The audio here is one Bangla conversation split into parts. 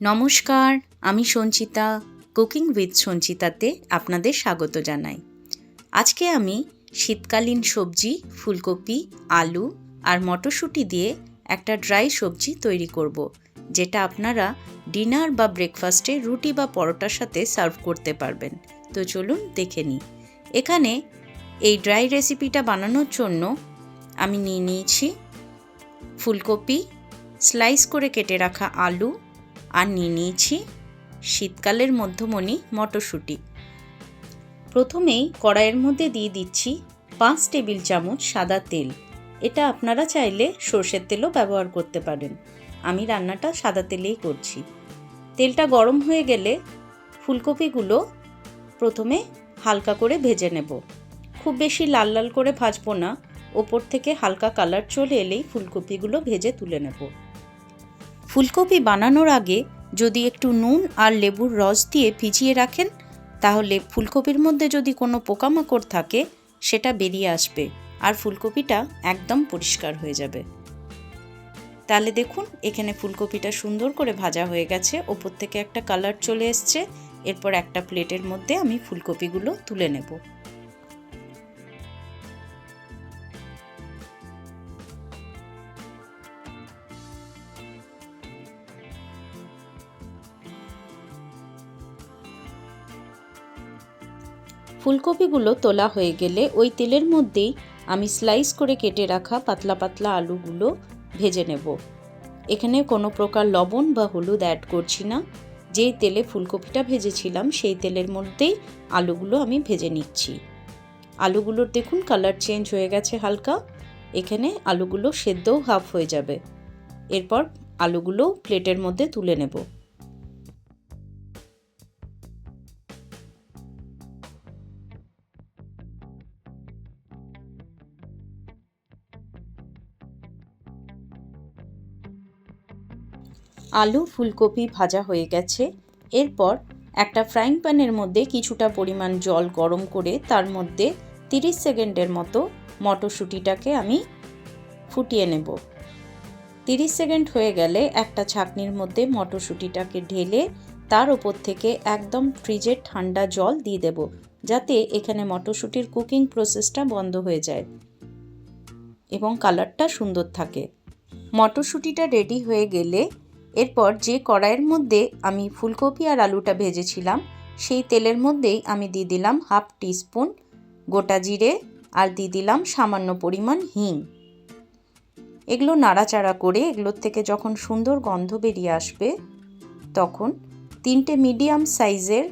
নমস্কার, আমি সঞ্চিতা, কুকিং উইথ সঞ্চিতাতে আপনাদের স্বাগত জানাই। আজকে আমি শীতকালীন সবজি, ফুলকপি, আলু আর মটরশুঁটি দিয়ে একটা ড্রাই সবজি তৈরি করব, যেটা আপনারা ডিনার বা ব্রেকফাস্টে রুটি বা পরোটার সাথে সার্ভ করতে পারবেন। তো চলুন দেখে নিই। এখানে এই ড্রাই রেসিপিটা বানানোর জন্য আমি নিয়ে নিয়েছি ফুলকপি, স্লাইস করে কেটে রাখা আলু আর নিয়ে নিয়েছি শীতকালের মধ্যমণি মটরশুঁটি। প্রথমেই কড়াইয়ের মধ্যে দিয়ে দিচ্ছি পাঁচ টেবিল চামচ সাদা তেল। এটা আপনারা চাইলে সর্ষের তেলও ব্যবহার করতে পারেন। আমি রান্নাটা সাদা তেলেই করছি। তেলটা গরম হয়ে গেলে ফুলকপিগুলো প্রথমে হালকা করে ভেজে নেব। খুব বেশি লাল লাল করে ভাজবো না। ওপর থেকে হালকা কালার চলে এলেই ফুলকপিগুলো ভেজে তুলে নেব। ফুলকপি বানানোর আগে যদি একটু নুন আর লেবুর রস দিয়ে ভিজিয়ে রাখেন, তাহলে ফুলকপির মধ্যে যদি কোনো পোকামাকড় থাকে, সেটা বেরিয়ে আসবে আর ফুলকপিটা একদম পরিষ্কার হয়ে যাবে। তাহলে দেখুন, এখানে ফুলকপিটা সুন্দর করে ভাজা হয়ে গেছে। ওপর থেকে একটা কালার চলে এসছে। এরপর একটা প্লেটের মধ্যে আমি ফুলকপিগুলো তুলে নেব। ফুলকপিগুলো তোলা হয়ে গেলে ওই তেলের মধ্যেই আমি স্লাইস করে কেটে রাখা পাতলা পাতলা আলুগুলো ভেজে নেব। এখানে কোনো প্রকার লবণ বা হলুদ অ্যাড করছি না। যেই তেলে ফুলকপিটা ভেজেছিলাম, সেই তেলের মধ্যেই আলুগুলো আমি ভেজে নিচ্ছি। আলুগুলোর দেখুন কালার চেঞ্জ হয়ে গেছে হালকা। এখানে আলুগুলো সেদ্ধও হাফ হয়ে যাবে। এরপর আলুগুলো প্লেটের মধ্যে তুলে নেব। আলু, ফুলকপি ভাজা হয়ে গেছে। এরপর একটা ফ্রাইং প্যানের মধ্যে কিছুটা পরিমাণ জল গরম করে তার মধ্যে 30 সেকেন্ডের মতো মটরশুঁটিটাকে আমি ফুটিয়ে নেব। 30 সেকেন্ড হয়ে গেলে একটা ছাকনির মধ্যে মটরশুঁটিটাকে ঢেলে তার ওপর থেকে একদম ফ্রিজের ঠান্ডা জল দিয়ে দেব, যাতে এখানে মটরশুঁটির কুকিং প্রসেসটা বন্ধ হয়ে যায় এবং কালারটা সুন্দর থাকে। মটরশুঁটিটা রেডি হয়ে গেলে এরপর যে কড়াইয়ের মধ্যে আমি ফুলকপি আর আলুটা ভেজেছিলাম, সেই তেলের মধ্যেই আমি দিয়ে দিলাম হাফ টিস্পুন গোটা জিরে আর দিয়ে দিলাম সামান্য পরিমাণ হিং। এগুলো নাড়াচাড়া করে এগুলোর থেকে যখন সুন্দর গন্ধ বেরিয়ে আসবে, তখন তিনটে মিডিয়াম সাইজের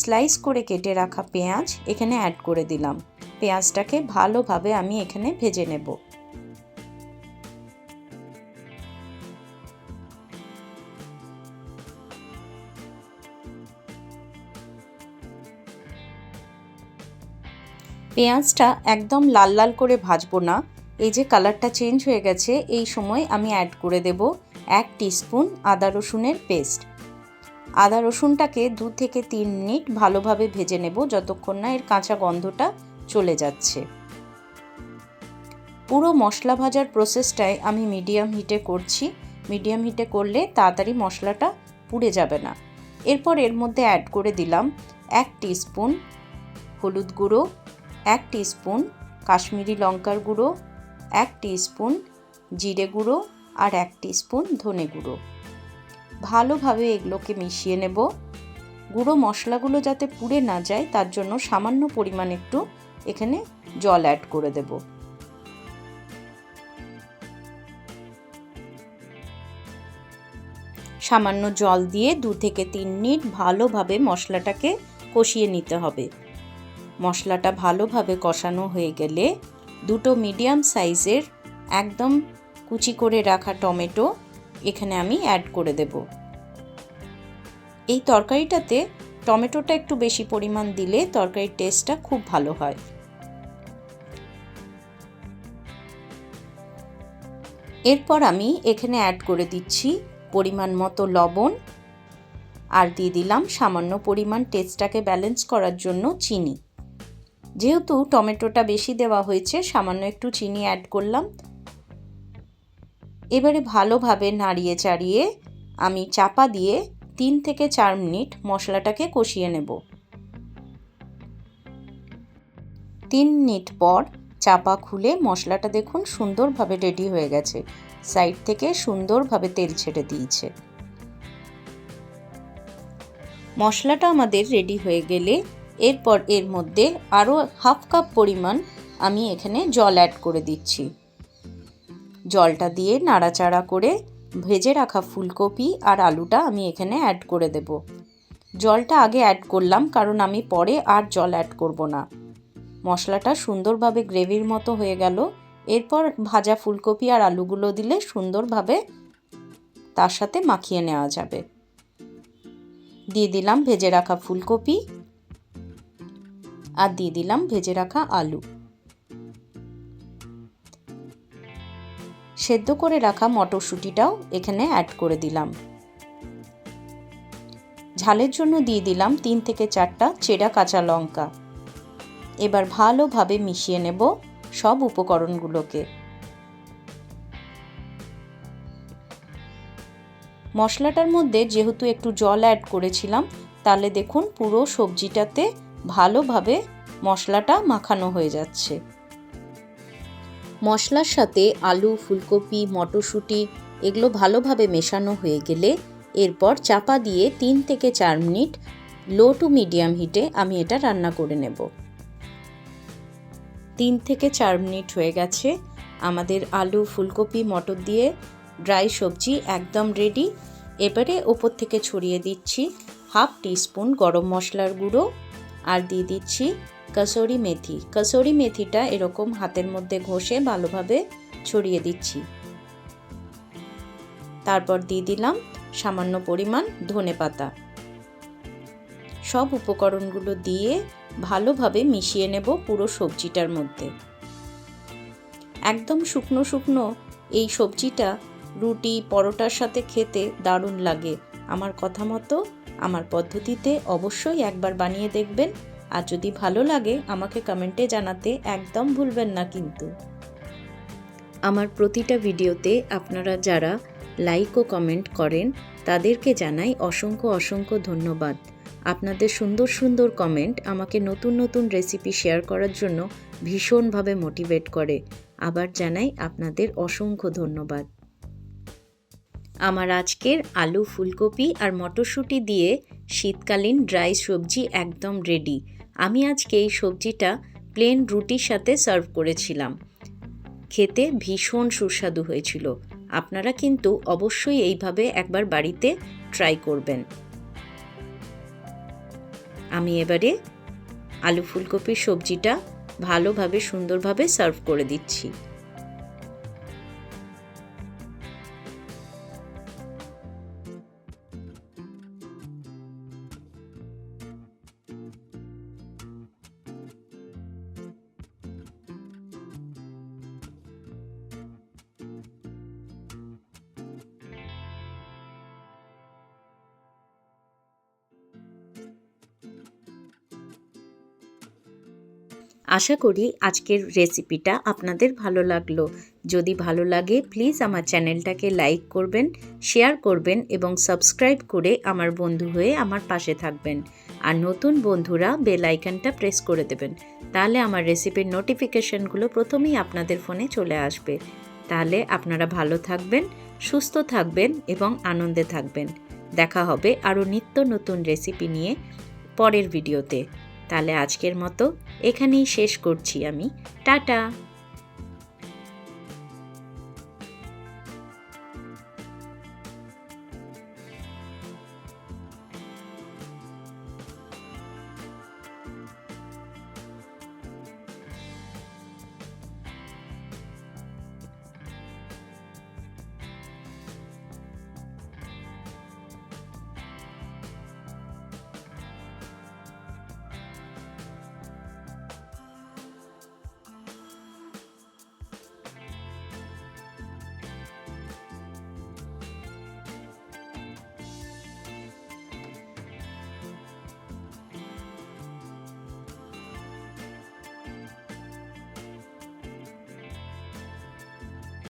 স্লাইস করে কেটে রাখা পেঁয়াজ এখানে অ্যাড করে দিলাম। পেঁয়াজটাকে ভালোভাবে আমি এখানে ভেজে নেব। পেঁয়াজটা একদম লাল লাল করে ভাজবো না। এই যে কালারটা চেঞ্জ হয়ে গেছে, এই সময় আমি অ্যাড করে দেব এক টিস্পুন আদা রসুনের পেস্ট আদা রসুনটাকে দু থেকে তিন মিনিট ভালোভাবে ভেজে নেব, যতক্ষণ না এর কাঁচা গন্ধটা চলে যাচ্ছে। পুরো মশলা ভাজার প্রসেসটাই আমি মিডিয়াম হিটে করছি। মিডিয়াম হিটে করলে তাড়াতাড়ি মশলাটা পুড়ে যাবে না। এরপর এর মধ্যে অ্যাড করে দিলাম এক টিস্পুন হলুদ গুঁড়ো এক স্পুন কাশ্মীরি লঙ্কার গুঁড়ো, এক স্পুন জিরে গুঁড়ো আর এক স্পুন ধনে গুঁড়ো। ভালোভাবে এগুলোকে মিশিয়ে নেব। গুঁড়ো মশলাগুলো যাতে পুড়ে না যায়, তার জন্য সামান্য পরিমাণ একটু এখানে জল অ্যাড করে দেব। সামান্য জল দিয়ে দু থেকে তিন মিনিট ভালোভাবে মশলাটাকে কষিয়ে নিতে হবে। মশলাটা ভালোভাবে কষানো হয়ে গেলে দুটো মিডিয়াম সাইজের একদম কুচি করে রাখা টমেটো এখানে আমি অ্যাড করে দেব। এই তরকারিটাতে টমেটোটা একটু বেশি পরিমাণ দিলে তরকারির টেস্টটা খুব ভালো হয়। এরপর আমি এখানে অ্যাড করে দিচ্ছি পরিমাণ মতো লবণ আর দিয়ে দিলাম সামান্য পরিমাণ টেস্টটাকে ব্যালেন্স করার জন্য চিনি। যেহেতু টমেটোটা বেশি দেওয়া হয়েছে, সামান্য একটু চিনি অ্যাড করলাম। এবারে ভালোভাবে নাড়িয়ে চাড়িয়ে আমি চাপা দিয়ে তিন থেকে চার মিনিট মশলাটাকে কষিয়ে নেব। তিন মিনিট পর চাপা খুলে মশলাটা দেখুন সুন্দরভাবে রেডি হয়ে গেছে। সাইড থেকে সুন্দরভাবে তেল ছেড়ে দিয়েছে। মশলাটা আমাদের রেডি হয়ে গেলে এরপর এর মধ্যে আরও হাফ কাপ পরিমাণ আমি এখানে জল অ্যাড করে দিচ্ছি। জলটা দিয়ে নাড়াচাড়া করে ভেজে রাখা ফুলকপি আর আলুটা আমি এখানে অ্যাড করে দেব। জলটা আগে অ্যাড করলাম কারণ আমি পরে আর জল অ্যাড করব না। মশলাটা সুন্দরভাবে গ্রেভির মতো হয়ে গেল। এরপর ভাজা ফুলকপি আর আলুগুলো দিলে সুন্দরভাবে তার সাথে মাখিয়ে নেওয়া যাবে। দিয়ে দিলাম ভেজে রাখা ফুলকপি। আর দিয়ে দিলাম ভেজে রাখা আলু। সেদ্ধ করে রাখা মটরশুঁটিটাও এখানে অ্যাড করে দিলাম। ঝালের জন্য দিয়ে দিলাম তিন থেকে চারটা চেরা কাঁচা লঙ্কা। এবার ভালোভাবে মিশিয়ে নেব সব উপকরণগুলোকে। মশলাটার মধ্যে যেহেতু একটু জল অ্যাড করেছিলাম, তাহলে দেখুন পুরো সবজিটাতে ভালোভাবে মশলাটা মাখানো হয়ে যাচ্ছে। মশলার সাথে আলু, ফুলকপি, মটরশুঁটি এগুলো ভালোভাবে মেশানো হয়ে গেলে এরপর চাপা দিয়ে তিন থেকে চার মিনিট লো টু মিডিয়াম হিটে আমি এটা রান্না করে নেব। তিন থেকে চার মিনিট হয়ে গেছে। আমাদের আলু, ফুলকপি, মটর দিয়ে ড্রাই সবজি একদম রেডি। এবারে ওপর থেকে ছড়িয়ে দিচ্ছি হাফ টিস্পুন গরম মশলার গুঁড়ো। আর দিয়ে দিচ্ছি কসুরি মেথি। কসুরি মেথিটা এরকম হাতের মধ্যে ঘষে ভালোভাবে ছড়িয়ে দিচ্ছি। তারপর দিয়ে দিলাম সামান্য পরিমাণ ধনে পাতা। সব উপকরণগুলো দিয়ে ভালোভাবে মিশিয়ে নেব পুরো সবজিটার মধ্যে। একদম শুকনো শুকনো এই সবজিটা রুটি, পরোটার সাথে খেতে দারুণ লাগে। আমার কথা মতো আমার পদ্ধতিতে অবশ্যই একবার বানিয়ে দেখবেন। আর যদি ভালো লাগে, আমাকে কমেন্টে জানাতে একদম ভুলবেন না কিন্তু। আমার প্রতিটা ভিডিওতে আপনারা যারা লাইক ও কমেন্ট করেন, তাদেরকে জানাই অসংখ্য অসংখ্য ধন্যবাদ। আপনাদের সুন্দর সুন্দর কমেন্ট আমাকে নতুন নতুন রেসিপি শেয়ার করার জন্য ভীষণভাবে মোটিভেট করে। আবার জানাই আপনাদের অসংখ্য ধন্যবাদ। আমার আজকের আলু, ফুলকপি আর মটরশুঁটি দিয়ে শীতকালীন ড্রাই সবজি একদম রেডি আমি আজকে এই সবজিটা প্লেন রুটির সাথে সার্ভ করেছিলাম। খেতে ভীষণ সুস্বাদু হয়েছিল। আপনারা কিন্তু অবশ্যই এইভাবে একবার বাড়িতে ট্রাই করবেন। আমি এবারে আলু, ফুলকপির সবজিটা ভালোভাবে, সুন্দরভাবে সার্ভ করে দিচ্ছি। আশা করি আজকের রেসিপিটা আপনাদের ভালো লাগল। যদি ভালো লাগে প্লিজ আমার চ্যানেলটাকে লাইক করবেন শেয়ার করবেন এবং সাবস্ক্রাইব করে আমার বন্ধু হয়ে আমার পাশে থাকবেন। আর নতুন বন্ধুরা বেল আইকনটা প্রেস করে দেবেন। তাহলে আমার রেসিপির নোটিফিকেশনগুলো প্রথমেই আপনাদের ফোনে চলে আসবে। তাহলে আপনারা ভালো থাকবেন, সুস্থ থাকবেন এবং আনন্দে থাকবেন। দেখা হবে আরও নিত্য নতুন রেসিপি নিয়ে পরের ভিডিওতে তাহলে আজকের মতো এখানেই শেষ করছি আমি। টাটা!